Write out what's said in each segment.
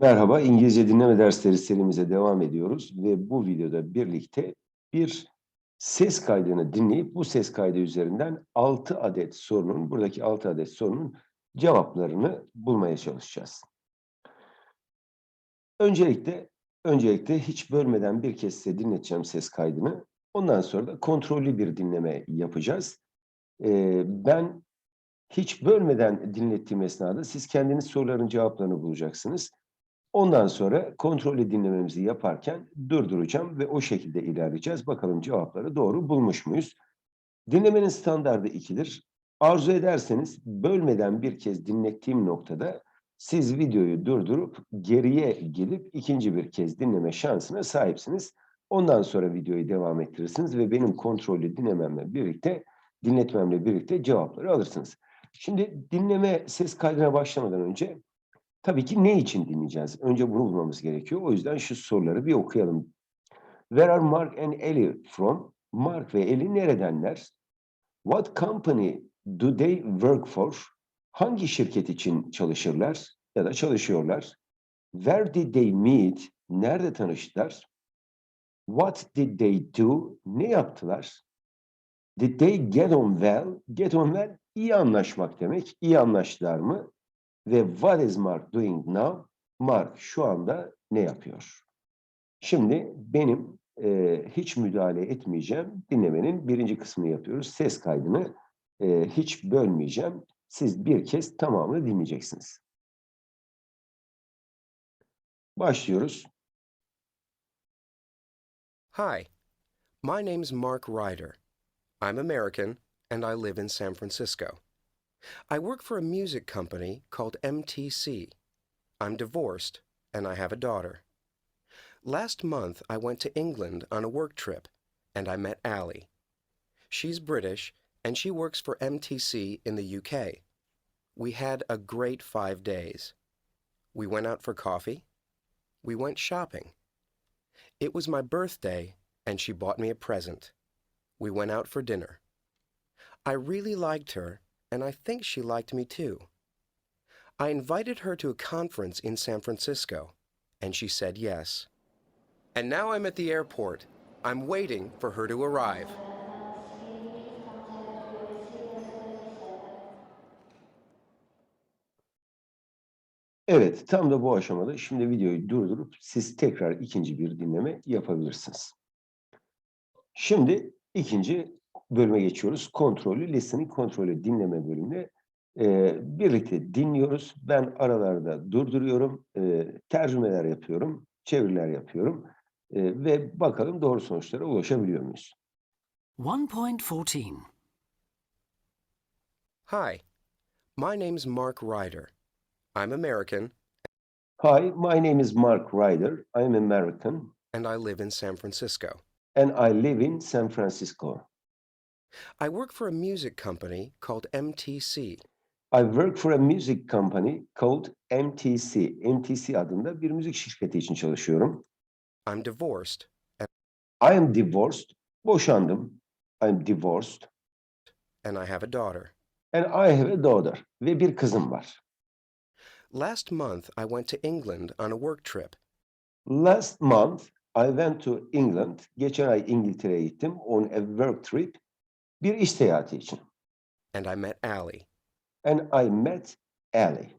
Merhaba, İngilizce dinleme dersleri serimize devam ediyoruz ve bu videoda birlikte bir ses kaydını dinleyip bu ses kaydı üzerinden 6 adet sorunun, buradaki 6 adet sorunun cevaplarını bulmaya çalışacağız. Öncelikle öncelikle hiç bölmeden bir kez size dinleteceğim ses kaydını. Ondan sonra da kontrollü bir dinleme yapacağız. Ee, ben hiç bölmeden dinlettiğim esnada siz kendiniz soruların cevaplarını bulacaksınız. Ondan sonra kontrollü dinlememizi yaparken durduracağım ve o şekilde ilerleyeceğiz. Bakalım cevapları doğru bulmuş muyuz? Dinlemenin standardı ikidir. Arzu ederseniz bölmeden bir kez dinlettiğim noktada siz videoyu durdurup geriye gelip ikinci bir kez dinleme şansına sahipsiniz. Ondan sonra videoyu devam ettirirsiniz ve benim kontrollü dinlememle birlikte, dinletmemle birlikte cevapları alırsınız. Şimdi dinleme ses kaydına başlamadan önce Tabii ki ne için dinleyeceğiz? Önce bunu bulmamız gerekiyor. O yüzden şu soruları bir okuyalım. Where are Mark and Ellie from? Mark ve Ellie neredenler? What company do they work for? Hangi şirket için çalışırlar ya da çalışıyorlar? Where did they meet? Nerede tanıştılar? What did they do? Ne yaptılar? Did they get on well? Get on well iyi anlaşmak demek. İyi anlaştılar mı? Ve what is Mark doing now? Mark şu anda ne yapıyor? Şimdi benim e, hiç müdahale etmeyeceğim. Dinlemenin birinci kısmını yapıyoruz. Ses kaydını e, hiç bölmeyeceğim. Siz bir kez tamamını dinleyeceksiniz. Başlıyoruz. Hi, my name's Mark Ryder. I'm American and I live in San Francisco. I work for a music company called MTC. I'm divorced and I have a daughter. Last month I went to England on a work trip and I met Allie. She's British and she works for MTC in the UK. We had a great five days. We went out for coffee. We went shopping. It was my birthday and she bought me a present. We went out for dinner. I really liked her and I think she liked me too. I invited her to a conference in San Francisco, and she said yes. And now I'm at the airport. I'm waiting for her to arrive. Evet, tam da bu aşamada şimdi videoyu durdurup siz tekrar ikinci bir dinleme yapabilirsiniz. Şimdi ikinci bölüme geçiyoruz. Kontrollü, listening, kontrollü dinleme bölümüne. Ee, birlikte dinliyoruz. Ben aralarda durduruyorum, e, tercümeler yapıyorum, çeviriler yapıyorum e, ve bakalım doğru sonuçlara ulaşabiliyor muyuz? 1.14. Hi, my name's Mark Ryder. I'm American Hi, my name is Mark Ryder. I'm American and I live in San Francisco. and I live in San Francisco. I work for a music company called MTC. I work for a music company called MTC. MTC adında bir müzik şirketi için çalışıyorum. I'm divorced I am divorced. Boşandım. I'm divorced. and I have a daughter. And I have a daughter. Ve bir kızım var. Last month I went to England on a work trip. Last month I went to England. Geçen ay İngiltere'ye gittim on a work trip. Bir iş seyahati için. and I met Allie. And I met Ellie.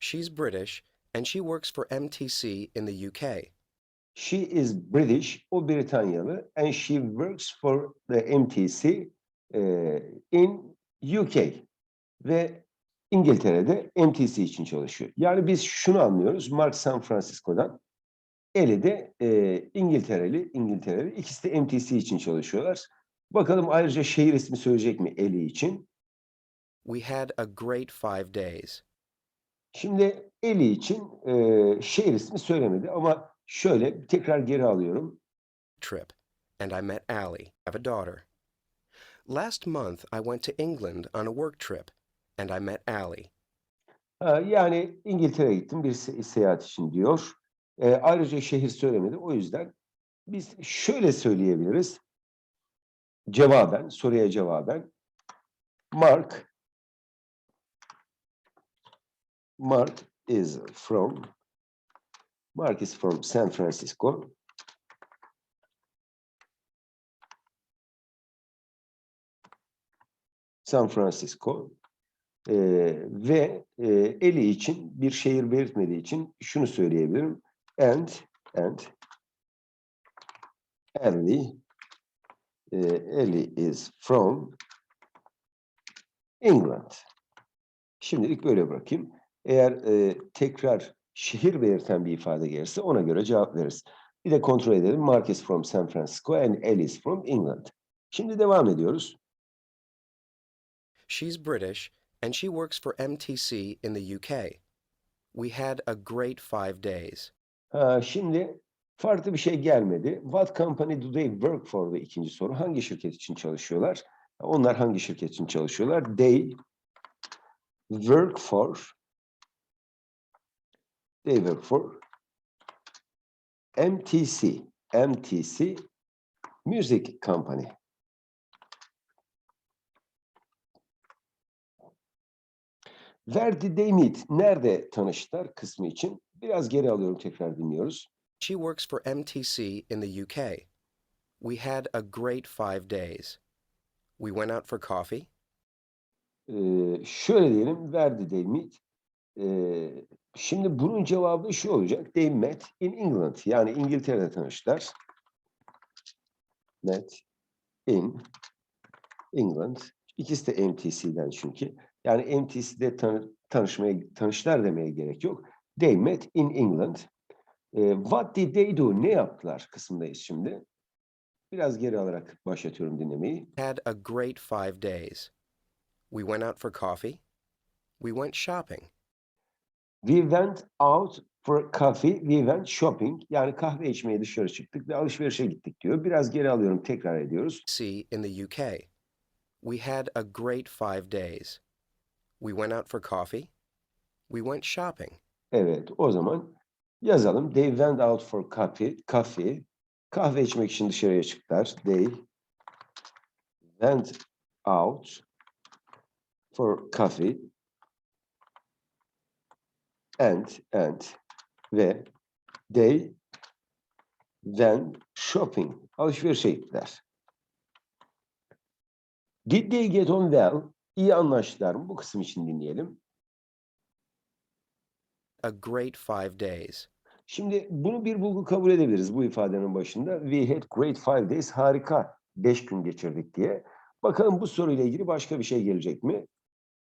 She's British and she works for MTC in the UK. She is British, o Britanyalı, and she works for the MTC eh, in UK. Ve İngiltere'de MTC için çalışıyor. Yani biz şunu anlıyoruz, Mark San Francisco'dan, Ellie de eh, İngiltereli, İngiltereli. İkisi de MTC için çalışıyorlar. Bakalım ayrıca şehir ismi söyleyecek mi Ellie için? We had a great five days. Şimdi Ellie için eh, şehir ismi söylemedi ama şöyle tekrar geri alıyorum. trip, and I met Allie. I have a daughter. Last month I went to England on a work trip, and I met Allie. Ha, yani İngiltere'ye gittim bir se- seyahat için diyor. Ee, ayrıca şehir söylemedi. O yüzden biz şöyle söyleyebiliriz. Cevaben, soruya cevaben. Mark Mark is from Mark is from San Francisco. San Francisco. Ee, ve e, Ellie için bir şehir belirtmediği için şunu söyleyebilirim. And and Ellie e, Ellie is from England. Şimdilik böyle bırakayım. Eğer e, tekrar şehir belirten bir ifade gelirse ona göre cevap veririz. Bir de kontrol edelim. Mark is from San Francisco and Ellie is from England. Şimdi devam ediyoruz. She's British and she works for MTC in the UK. We had a great five days. Ha, şimdi farklı bir şey gelmedi. What company do they work for? Ve ikinci soru. Hangi şirket için çalışıyorlar? Onlar hangi şirket için çalışıyorlar? They work for they work for MTC. MTC Music Company. Where did they meet? Nerede tanıştılar kısmı için? Biraz geri alıyorum tekrar dinliyoruz. She works for MTC in the UK. We had a great five days. We went out for coffee. Ee, şöyle diyelim, they meet? Ee, şimdi bunun cevabı şu olacak. They met in England. Yani İngiltere'de tanıştılar. Met in England. İkisi de MTC'den çünkü. Yani MTC'de tanı, tanışmaya, tanıştılar demeye gerek yok. They met in England. Ee, what did they do? Ne yaptılar kısımdayız şimdi. Biraz geri alarak başlatıyorum dinlemeyi. Had a great five days. We went out for coffee. We went shopping. We went out for coffee, we went shopping. Yani kahve içmeye dışarı çıktık ve alışverişe gittik diyor. Biraz geri alıyorum, tekrar ediyoruz. See in the UK. We had a great five days. We went out for coffee. We went shopping. Evet, o zaman yazalım. They went out for coffee, coffee. Kahve içmek için dışarıya çıktılar. They went out for coffee and and ve they went shopping. Alışverişe gittiler. Did they get on well? İyi anlaştılar mı? Bu kısım için dinleyelim. A great five days. Şimdi bunu bir bulgu kabul edebiliriz bu ifadenin başında. We had great five days. Harika. Beş gün geçirdik diye. Bakalım bu soruyla ilgili başka bir şey gelecek mi?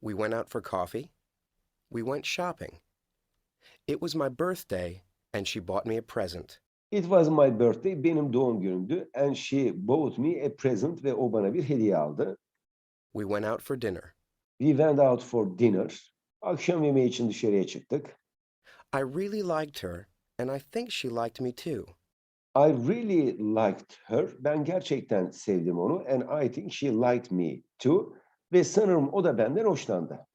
We went out for coffee. We went shopping. It was my birthday, and she bought me a present. It was my birthday. Benim doğum günümdü. And she bought me a present. Ve o bana bir hediye aldı. We went out for dinner. We went out for dinner. Akşam yemeği için dışarıya çıktık. I really liked her, and I think she liked me too. I really liked her. Ben gerçekten sevdim onu. And I think she liked me too. Ve sanırım o da benden hoşlandı.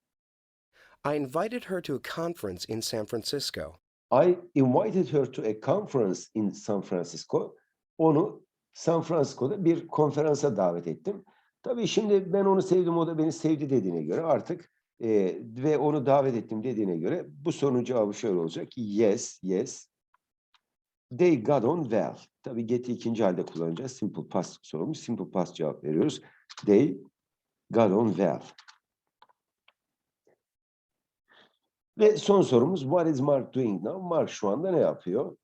I invited her to a conference in San Francisco. I invited her to a conference in San Francisco. Onu San Francisco'da bir konferansa davet ettim. Tabii şimdi ben onu sevdim, o da beni sevdi dediğine göre artık e, ve onu davet ettim dediğine göre bu sorunun cevabı şöyle olacak. Yes, yes. They got on well. Tabii get'i ikinci halde kullanacağız. Simple past sorulmuş. Simple past cevap veriyoruz. They got on well. Ve son sorumuz what is Mark doing now? Mark şu anda ne yapıyor?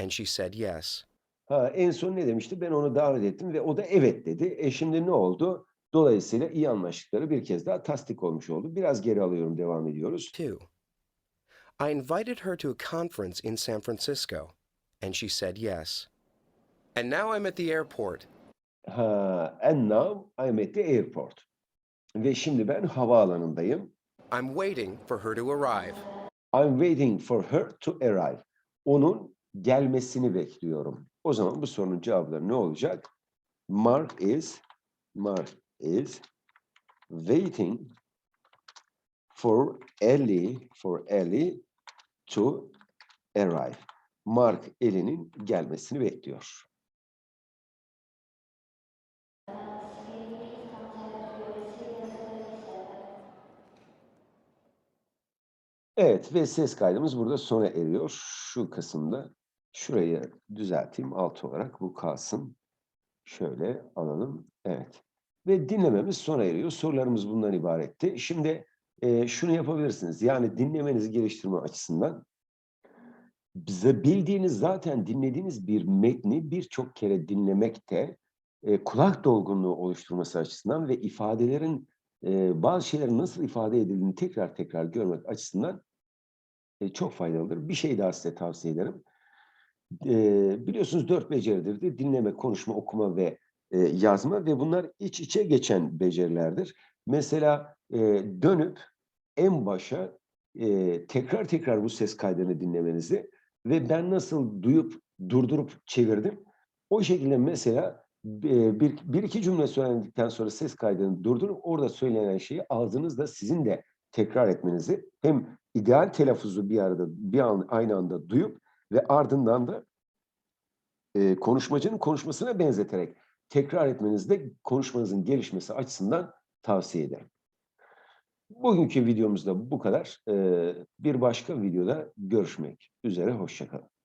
And she said yes. Ha, en son ne demişti? Ben onu davet ettim ve o da evet dedi. E şimdi ne oldu? Dolayısıyla iyi anlaştıkları bir kez daha tasdik olmuş oldu. Biraz geri alıyorum, devam ediyoruz. Too. I invited her to a conference in San Francisco, and she said yes. And now I'm at the airport. Ha, and now I'm at the airport. Ve şimdi ben havaalanındayım. I'm waiting for her to arrive. I'm waiting for her to arrive. Onun gelmesini bekliyorum. O zaman bu sorunun cevapları ne olacak? Mark is Mark is waiting for Ellie for Ellie to arrive. Mark Ellie'nin gelmesini bekliyor. Evet ve ses kaydımız burada sona eriyor. Şu kısımda şurayı düzelteyim alt olarak bu kalsın. Şöyle alalım. Evet. Ve dinlememiz sona eriyor. Sorularımız bundan ibaretti. Şimdi e, şunu yapabilirsiniz. Yani dinlemenizi geliştirme açısından bize bildiğiniz zaten dinlediğiniz bir metni birçok kere dinlemekte e, kulak dolgunluğu oluşturması açısından ve ifadelerin e, bazı şeylerin nasıl ifade edildiğini tekrar tekrar görmek açısından e, çok faydalıdır. Bir şey daha size tavsiye ederim. E, biliyorsunuz dört beceridir dinleme, konuşma, okuma ve e, yazma ve bunlar iç içe geçen becerilerdir. Mesela e, dönüp en başa e, tekrar tekrar bu ses kaydını dinlemenizi ve ben nasıl duyup durdurup çevirdim. O şekilde mesela e, bir, bir iki cümle söylendikten sonra ses kaydını durdurup orada söylenen şeyi ağzınızda sizin de tekrar etmenizi hem ideal telaffuzu bir arada bir an aynı anda duyup ve ardından da e, konuşmacının konuşmasına benzeterek tekrar etmenizi de konuşmanızın gelişmesi açısından tavsiye ederim. Bugünkü videomuzda bu kadar. Ee, bir başka videoda görüşmek üzere. Hoşçakalın.